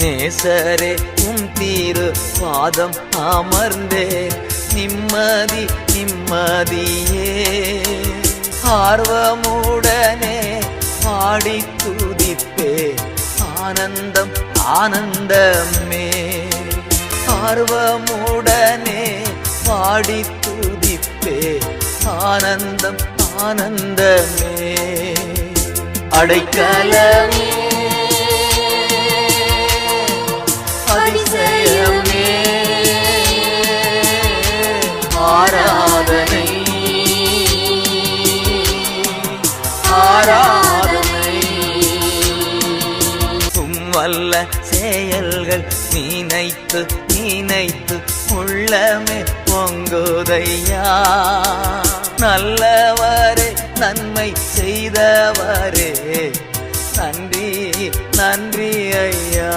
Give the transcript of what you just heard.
நேசரே உம் தீரு பாதம் அமர்ந்தே நிம்மதி நிம்மதியே. ஆர்வமுடனே பாடி துதிப்பே ஆனந்தம் ஆனந்தமே. ஆர்வமுடனே பாடி துதிப்பே ஆனந்தம் ஆனந்தமே. அடைக்கலமே வல்ல செயல்கள் நினைத்து நினைத்து உள்ளமே பொங்குதையா? நல்லவரே நன்மை செய்தவரே. நன்றி நன்றி ஐயா.